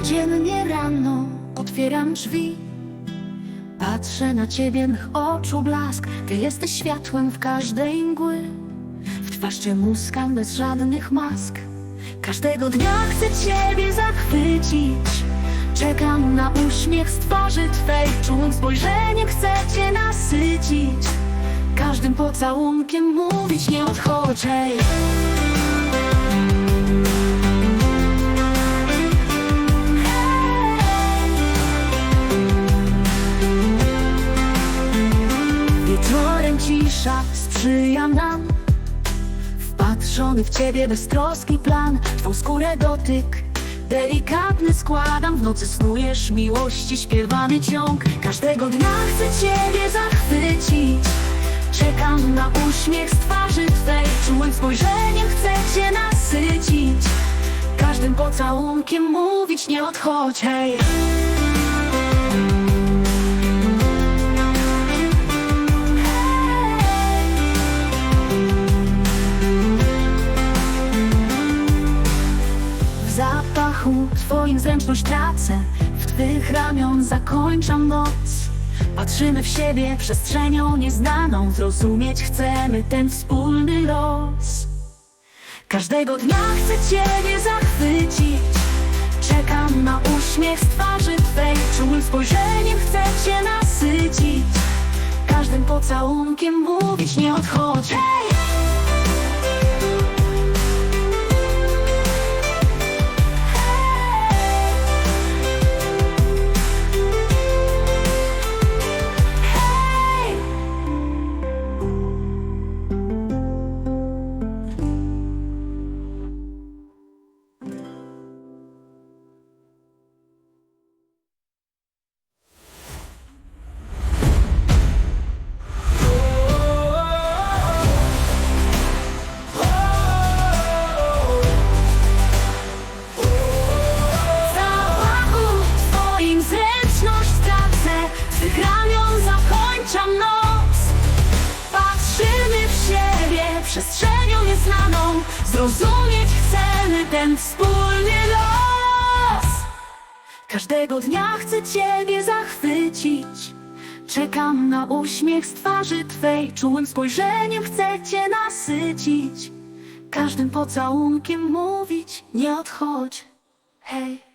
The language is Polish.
Codziennie rano otwieram drzwi. Patrzę na ciebie, mych oczu blask Ty jesteś światłem w każdej mgły. W twarz cię muskam bez żadnych mask. Każdego dnia chcę ciebie zachwycić. Czekam na uśmiech z twarzy twej. Czułym spojrzeniem chcę cię nasycić. Każdym pocałunkiem mówić nie odchodzę. Cisza sprzyja nam. Wpatrzony w ciebie beztroski plan Twą skórę dotyk. Delikatny składam W nocy snujesz miłości śpiewany ciąg. Każdego dnia chcę ciebie zachwycić. Czekam na uśmiech z twarzy twej Czułym spojrzeniem chcę cię nasycić. Każdym pocałunkiem mówić nie odchodź hej zapachu twoim zręczność tracę. W twych ramion zakończam noc Patrzymy w siebie przestrzenią nieznaną. Zrozumieć chcemy ten wspólny los. Każdego dnia chcę ciebie zachwycić. Czekam na uśmiech z twarzy twej. Czułym spojrzeniem chcę cię nasycić. Każdym pocałunkiem mówić nie odchodź Hej! Przestrzenią nieznaną. Zrozumieć chcemy ten wspólny los. Każdego dnia chcę Ciebie zachwycić. Czekam na uśmiech z twarzy Twej. Czułym spojrzeniem chcę Cię nasycić. Każdym pocałunkiem mówić nie odchodź. Hej